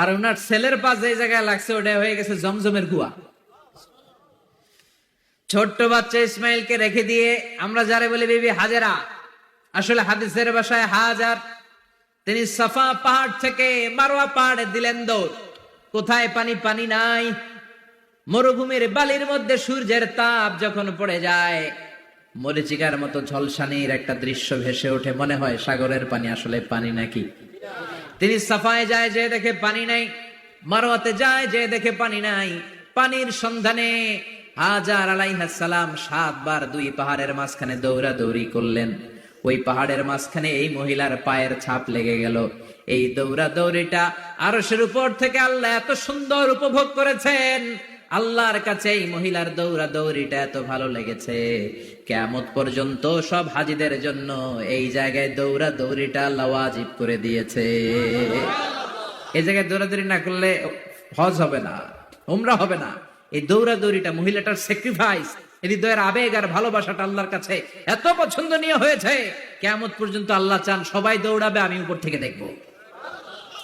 আর ওনার ছেলের পা যে জায়গায় লাগছে ওটা হয়ে গেছে জমজমের কুয়া ছোট্ট বাচ্চা ইসমাইলকে রেখে দিয়ে আমরা যারে বলি, বিবি হাজেরা। আসলে হাদিসের বাসায় হাজার। তিনি সাফা পাহাড় থেকে মারোয়া পাহাড়ে দিলেন দৌড়। কোথায় পানি? পানি নাই। মরুভূমির বালির মধ্যে সূর্যের তাপ যখন পড়ে যায়, মরিচিকার মতো ঝলসানির একটা দৃশ্য ভেসে ওঠে। মনে হয় সাগরের পানি আসলে পানি নাকি? তিনি সাফায় যায় যে দেখে পানি নাই মারোয়াতে যায় যে দেখে পানি নাই। পানির সন্ধানে হাজার আলাইহা সালাম সাতবার দুই পাহাড়ের মাঝখানে দৌড়াদৌড়ি করলেন। ওই পাহাড়ের মাঝখানে এই মহিলার পায়ের ছাপ লেগে গেল। এই দৌড়া দৌড়িটা আরশের উপর থেকে আল্লাহ এত সুন্দর উপভোগ করেছেন। আল্লাহর কাছে এই মহিলার দৌড়া দৌড়িটা এত ভালো লেগেছে। কেমত পর্যন্ত সব হাজিদের জন্য এই জায়গায় দৌড়া দৌড়িটা আল্লাহ ওয়াজিব করে দিয়েছে। এই জায়গায় দৌড়াদৌড়ি না করলে হজ হবে না, উমরা হবে না। এই দৌড়াদৌড়িটা মহিলাটার স্যাক্রিফাইস হৃদয়ের আবেগ আর ভালোবাসাটা আল্লাহর কাছে এত পছন্দনীয় হয়েছে। কেমত পর্যন্ত আল্লাহ চান সবাই দৌড়াবে, আমি উপর থেকে দেখব।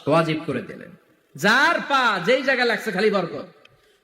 ওয়াজিব করে দিলেন। যার পা যেই জায়গায় লাগছে খালি বরকত।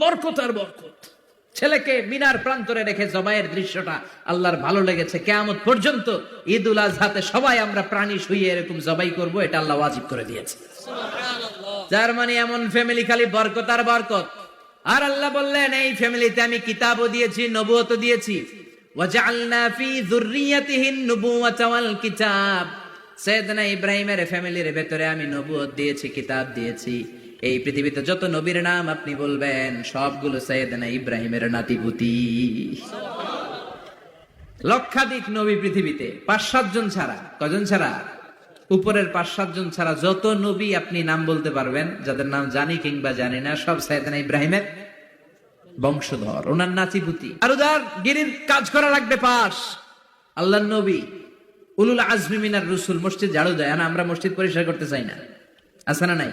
বরকত আর বরকত। ছেলেকে মিনার প্রান্তরে রেখে জবাইয়ের দৃশ্যটা আল্লাহর ভালো লেগেছে। কেয়ামত পর্যন্ত ঈদ উল আজহাতে সবাই আমরা প্রাণী শুয়ে এরকম জবাই করব এটা আল্লাহ ওয়াজিব করে দিয়েছে। যার মানে এমন ফ্যামিলি খালি বরকত আর বরকত। আর আল্লাহ বললেন এই ফ্যামিলিতে আমি কিতাবও দিয়েছি নবুয়তও দিয়েছি। ওয়াজআলনা ফি যুররিয়াতিহিন নুবুওয়াতা ওয়াল কিতাব। সৈয়দনা ইব্রাহিমের ফ্যামিলির ভেতরে আমি নবুয়ত দিয়েছি কিতাব দিয়েছি। এই পৃথিবীতে যত নবীর নাম আপনি বলবেন, সবগুলো সৈয়দনা ইব্রাহিমের নাতিপুতি। লক্ষাধিক নবী পৃথিবীতে, পাঁচ সাতজন ছাড়া। কজন ছাড়া? উপরের পাঁচ সাতজন ছাড়া যত নবী আপনি নাম বলতে পারবেন, যাদের নাম জানি কিংবা জানি না, সব সৈয়দনা ইব্রাহিমের বংশধর, ওনার নাচিপুতি আর উদার, গিরির কাজ করা লাগবে পাশ। আল্লাহ নবী, উলুল আজমি মিনার রসুল, মসজিদ ঝাড়ু দেয়। না আমরা মসজিদ পরিষ্কার করতে চাই না। আছে না নাই?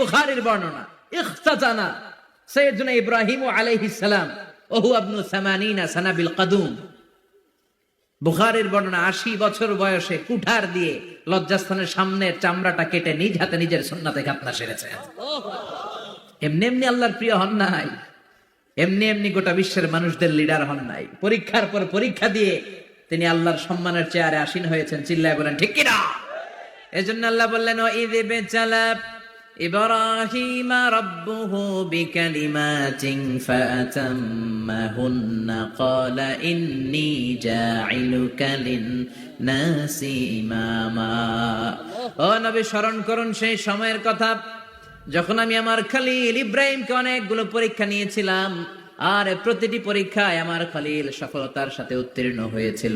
বুখারীর বর্ণনা ইখতাজানা সাইয়্যিদুনা ইব্রাহিম আলাইহিস সালাম, ওহু আবনু সামানিনা সানাবিল কাদুম। বুখারের বর্ণনা, আশি বছর বয়সে কুঠার দিয়ে লজ্জাস্থানের সামনের চামড়াটা কেটে নিজ হাতে নিজের সুন্নাতে খাতনা সেরেছে। এমনি এমনি আল্লাহর প্রিয় হন নাই। এমনি এমনি গোটা বিশ্বের মানুষদের লিডার হন নাই। পরীক্ষার পর পরীক্ষা দিয়ে তিনি আল্লাহর সম্মানের চেয়ারে আসীন হয়েছেন। চিল্লায় বলেন, ঠিক কিনা? এজন্য আল্লাহ বললেন ও ঈদ বেচালা إبراهيم ربه بكلمات فأتمهن قال إني جاعلك للناس إماما ও নবী স্মরণ করুন সেই সময়ের কথা যখন আমি আমার খালিল ইব্রাহিমকে অনেকগুলো পরীক্ষা নিয়েছিলাম আর প্রতিটি পরীক্ষায় আমার খালিল সফলতার সাথে উত্তীর্ণ হয়েছিল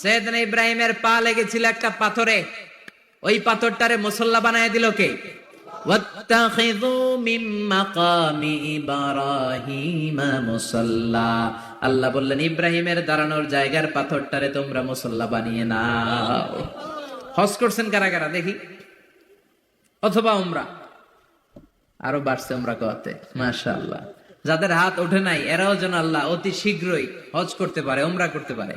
সৈয়দনা ইব্রাহিমের পা লেগেছিল একটা পাথরে। ওই পাথরটারে মুসল্লা বানায় দিল কে? আল্লাহ বললেন, ইব্রাহিমের দাঁড়ানোর জায়গার পাথরটারে তোমরা মুসল্লা বানিয়ে নাও। হস করছেন কারা কারা? দেখি। অথবা উমরা। আরও বাড়ছে উমরা কতে মাসা আল্লাহ যাদের হাত ওঠে নাই, এরাও যেন আল্লাহ অতি শীঘ্রই হজ করতে পারে, উমরা করতে পারে।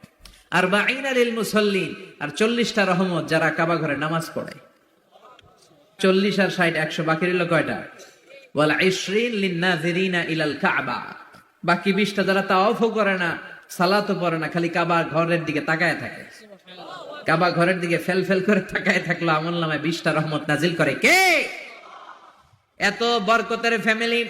আর বা আলিল মুসল্লিন। আর চল্লিশটা রহমত যারা কাবা ঘরে নামাজ পড়ে। চল্লিশ আর ষাট, একশো, বাকি রইল কয়টা? ইলাল কাবা। বাকি বিশটা যারা করে না, সালাতও পড়ে না, খালি কাবা ঘরের দিকে তাকায় থাকে। কাবা ঘরের দিকে ফেল ফেল করে তাকায় থাকল, আমল নামায় বিশটা রহমত নাজিল করে কে? এত বরকতের ফ্যামিলি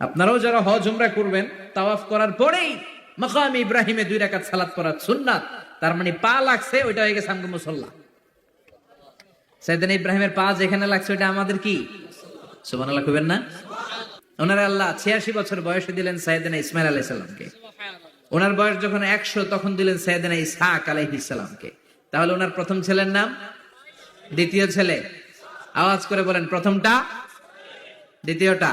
আপনারাও যারা হজ উমরা করবেন, তাওয়াফ করার পরেই মাকাম ইব্রাহিমে দুই রাকাত সালাত করার সুন্নাত। তার মানে পা লাগছে, ওইটা হয়ে গেছে আমগো মুসল্লা। সাইদান ইব্রাহিমের পা যেখানে লাগছে, ওইটা আমাদের কি? সুবহানাল্লাহ কইবেন না? ওনার আল্লাহ ছিয়াশি বছর বয়সে দিলেন সাইদানা ইসমাইল আলাইহিস সালামকে। ওনার বয়স যখন একশো, তখন দিলেন সাইদানা ইসহাক আলাইহিস সালামকে। তাহলে ওনার প্রথম ছেলের নাম? দ্বিতীয় ছেলে। আওয়াজ করে বলেন, প্রথমটা? দ্বিতীয়টা?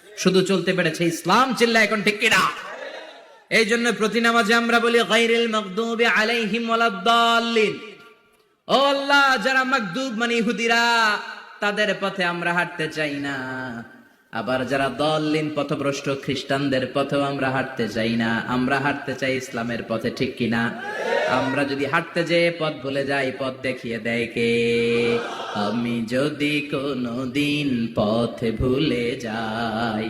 শুধু চলতে পেরেছে ইসলাম চিল্লা এখন ঠিক কিনা? এই জন্য প্রতি নামাজে আমরা বলি গাইরিল মাগদুবি আলাইহিম ওয়ালাদ্দাল্লিন ও আল্লাহ, যারা মাকদুব মানে ইহুদিরা, তাদের পথে আমরা হাঁটতে চাই না। আবার যারা দলিন পথভ্রষ্ট খ্রিস্টানদের পথেও আমরা হাঁটতে চাই না। আমরা হাঁটতে চাই ইসলামের পথে ঠিক কিনা? আমরা যদি হাঁটতে যেয়ে পথ ভুলে যাই, পথ দেখিয়ে দেয় কে? আমি যদি কোনো দিন পথে ভুলে যাই,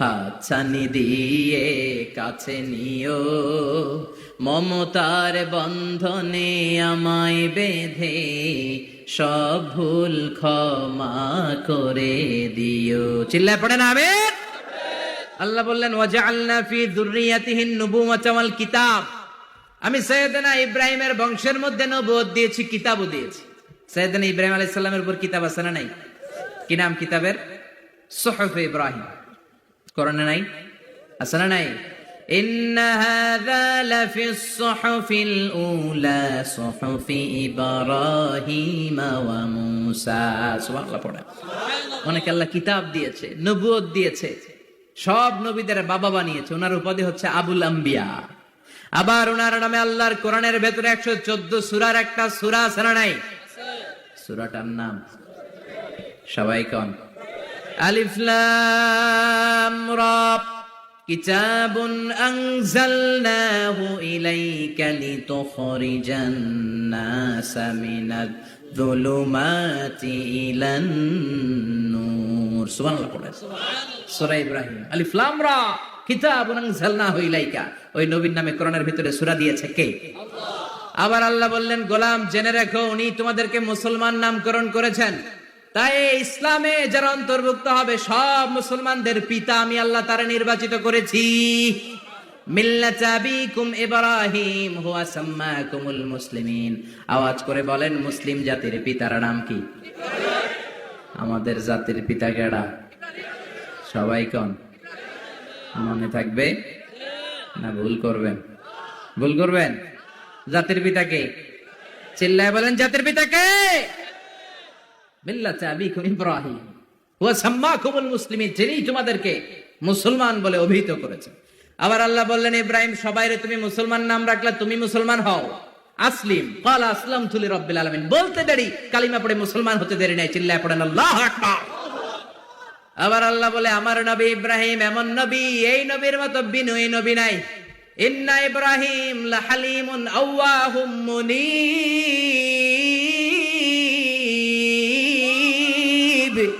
হাতছানি দিয়ে কাছে নিও, মমতার বন্ধনে আমায় বেঁধে, সব ভুল ক্ষমা করে দিও। চিল্লায় পড়ে না আল্লাহ বললেন ওয়াজআলনা ফি যুররিয়াতিহিন নুবুওয়াতা ওয়াল কিতাব। আমি সৈয়দনা ইব্রাহিমের বংশের মধ্যে নবুয়ত দিয়েছি কিতাবও দিয়েছি সৈয়দনা ইব্রাহিম আলাইহিস সালামের উপর কিতাব আছে না নাই কি নাম কিতাবের সুহফ ইব্রাহিম কোরআনে নাই আছে না নাই إن هذا لفي الصحف الأولى صحف إبراهيم وموسى سبحان الله পড়ে অনেক আল্লাহ কিতাব দিয়েছে নবুয়ত দিয়েছে সব নবীদের বাবা বানিয়েছে ওনার উপাধি হচ্ছে আবুল আম্বিয়া আবার ওনার নামে আল্লাহর কোরআনের ভেতরে একশো চোদ্দ সুরার একটা সুরা না নাই? সুরাটার নাম সবাই কন। আলিফ লাম রা কিতাবুন আনজালনাহু ইলাইকা লিতুখরিজান নাসা মিনাদ যুলুমাতি ইলান নূর। সুবহানাল্লাহ পড়ে সূরা ইব্রাহিম। আলিফ লাম রা কিতাবুন আনজালনাহু ইলাইকা ওই নবীর নামে কোরআনের ভিতরে সূরা দিয়েছে কে? আবার আল্লাহ বললেন, গোলাম, জেনে রাখো, উনি তোমাদেরকে মুসলমান নামকরণ করেছেন। তাই ইসলামে যারা অন্তর্ভুক্ত হবে, সব মুসলমানদের পিতা আমি আল্লাহ তারা নির্বাচিত করেছি। ইব্রাহিম, হুয়া সাম্মাকুমুল মুসলিমিন। আওয়াজ করে বলেন, মুসলিম জাতির পিতার নাম কি? আমাদের জাতির পিতা কেডা? সবাই কন? মনে থাকবে? না, ভুল করবেন। ভুল করবেন? জাতির পিতাকে চিল্লায় বলেন, জাতির পিতাকে যিনি তোমাদেরকে মুসলমান বলে অভিহিত আবার আল্লাহ বললেন, ইব্রাহিম তুমি মুসলমান নাম রাখলে তুমি মুসলমান হও। আসলিম আলামিন। বলতে কালিমা মুসলমান হতে দেরি নাই। চিল্লায় পড়েন, আল্লাহু আবার আল্লাহ বলে, আমার নবী ইব্রাহিম এমন নবী, এই নবীর মতো বিনয়ী নবী নাই। ইন্না ইব্রাহিম লাহালিমুন আওয়াহুম মুনিব।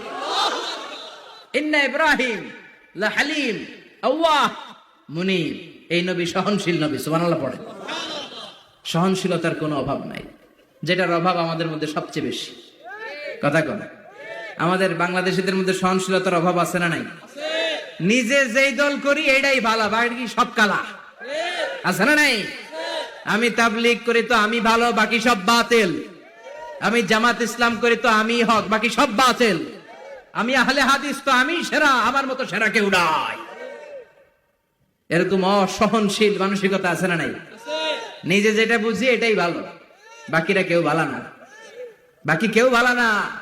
ইন্না ইব্রাহিম লাহালিম আওয়াহ মুনিব। এই নবী সহনশীল নবী, সুবহানাল্লাহ পড়ে। সহনশীলতার কোনো অভাব নাই। যেটার অভাব আমাদের মধ্যে সবচেয়ে বেশি। কথা কন। আমাদের বাংলাদেশিদের মধ্যে সহনশীলতার অভাব আছে না নাই? নিজে যেই দল করি এটাই ভালো বাকি সব কালা? আছে না নাই? আমি তাবলিগ করি তো আমি ভালো, বাকি সব বাতিল। আমি জামাত ইসলাম করি তো আমি হক, বাকি সব বাতিল। আমি আহলে হাদিস তো আমি সেরা, আমার মতো সেরা কেউ নাই। এরকম অসহনশীল মানসিকতা আছে না নাই? নিজে যেটা বুঝি, এটাই ভালো। বাকিরা কেউ ভালো না। বাকি কেউ ভালো না।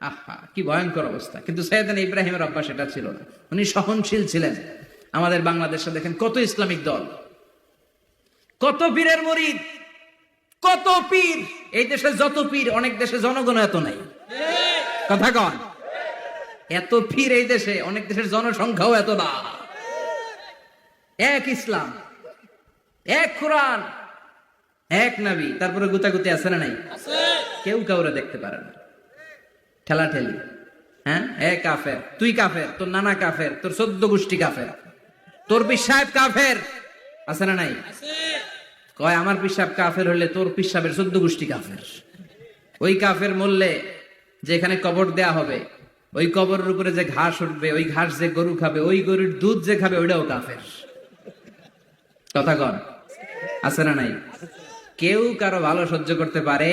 আহা কি ভয়ঙ্কর অবস্থা। কিন্তু সৈয়দান ইব্রাহিমের অভ্যাস এটা ছিল না। উনি সহনশীল ছিলেন। আমাদের বাংলাদেশে দেখেন কত ইসলামিক দল। কত পীরের মরিদ। কত পীর। এই দেশে যত পীর অনেক দেশে জনগণ এত নাই। কথা কন। এত পীর এই দেশে অনেক দেশের জনসংখ্যাও এত না। এক ইসলাম এক কোরআন এক নবী। তারপরে গুতাগুতি আছে না নাই? কেউ কাউরে দেখতে পারে না। ঠেলা ঠেলি হ্যাঁ? এ কাফের তুই কাফের তোর নানা কাফের তোর সদ্য গোষ্ঠী কাফের। তোর পিসাব কাফের। আছে না নাই? কয় আমার পিসাব কাফের হলে তোর পিসাবের সদ্য গোষ্ঠী কাফের। ওই কাফের মরলে যেখানে কবর দেয়া হবে ওই কবরের উপরে যে ঘাস উঠবে ওই ঘাস যে গরু খাবে ওই গরুর দুধ যে খাবে ওইটাও কাফের। কথা কন। আছে না নাই? কেউ কারও ভালো সহ্য করতে পারে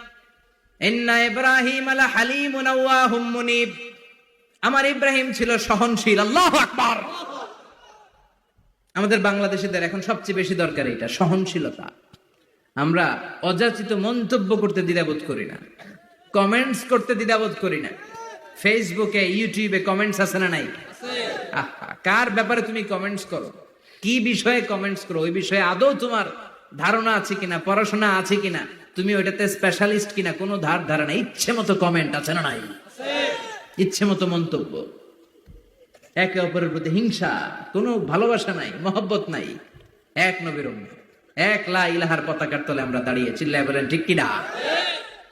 আমার ইব্রাহিম ছিল সহনশীল, আল্লাহু আকবার। আমাদের বাংলাদেশিদের এখন সবচেয়ে বেশি দরকার এটা, সহনশীলতা। আমরা অযাচিত মন্তব্য করতে দ্বিধাবোধ করি না কমেন্টস করতে দ্বিধাবোধ করি না। ফেসবুকে ইউটিউবে কমেন্টস আছে না নাই? কার ব্যাপারে তুমি কমেন্টস করো? কি বিষয়ে কমেন্টস করো? ওই বিষয়ে আদৌ তোমার ধারণা আছে কিনা, পড়াশোনা আছে কিনা? তুমি ওইটাতে স্পেশালিস্ট কিনা কোনো ধার ধারণা ইচ্ছে মতো কমেন্ট আছে না নাই? ইচ্ছে মতো মন্তব্য। একে অপরের প্রতি হিংসা, কোনো ভালোবাসা নাই, মহব্বত নাই। এক নবীর এক লা ইলাহার পতাকার তলে আমরা দাঁড়িয়ে, চিল্লায় বলেন, ঠিক কিনা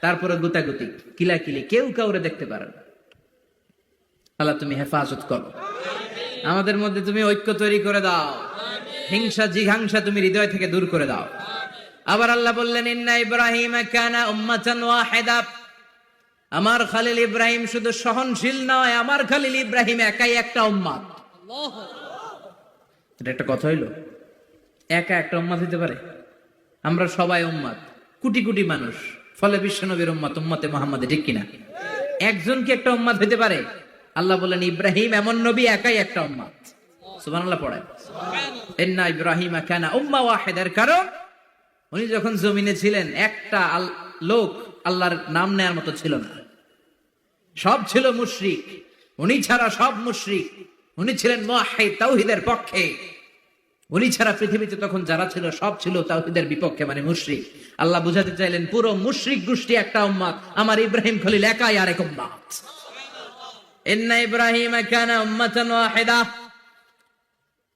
তারপরে গুতাগুতি, কিলাকিলি, কেউ কাউরে দেখতে পারে না। আল্লাহ তুমি হেফাজত করো। আমাদের মধ্যে তুমি ঐক্য তৈরি করে দাও। হিংসা, জিঘাংসা তুমি হৃদয় থেকে দূর করে দাও। আবার আল্লাহ বললেন ইন্না ইব্রাহিম কানা উম্মাতান ওয়াহিদা। আমার খালিল ইব্রাহিম শুধু সহনশীল নয় আমার খালিল ইব্রাহিম একাই একটা উম্মাদ। এটা একটা কথা হইল? একা একটা উম্মাদ হইতে পারে? আমরা সবাই উম্মাদ কোটি কোটি মানুষ ফলে বিশ্বনবীর উম্মাত উম্মাতে মোহাম্মদে ঠিক কিনা? একজন কি একটা উম্মাদ হইতে পারে? আল্লাহ বলেন ইব্রাহিম এমন নবী একাই একটা উম্মাদ। সুবহানাল্লাহ পড়ায় ইন্না ইব্রাহিম কানা উম্মা ওয়াহিদার কারণ উনি যখন জমিনে ছিলেন, একটা লোক আল্লাহর নাম নেয়ার মতো ছিল না। সব ছিল মুশরিক। উনি ছাড়া সব মুশরিক। উনি ছিলেন তাওহীদের পক্ষে। উনি ছাড়া পৃথিবীতে তখন যারা ছিল, সব ছিল তাওহিদের বিপক্ষে মানে মুশরিক। আল্লাহ বুঝাতে চাইলেন, পুরো মুশরিক গোষ্ঠী একটা উম্মাত, আমার ইব্রাহিম খলিল একাই আরেক ইন্না ইব্রাহিম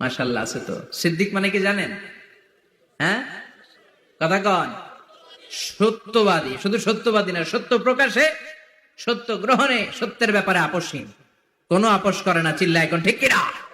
মাশাল্লাহ আছে তো। সিদ্দিক মানে কি জানেন? হ্যাঁ? কথা কন। সত্যবাদী, শুধু সত্যবাদী না, সত্য প্রকাশে, সত্য গ্রহণে সত্যের ব্যাপারে আপোষহীন। কোনো আপোষ করে না চিল্লা এখন ঠিক কিনা?